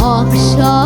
akşam.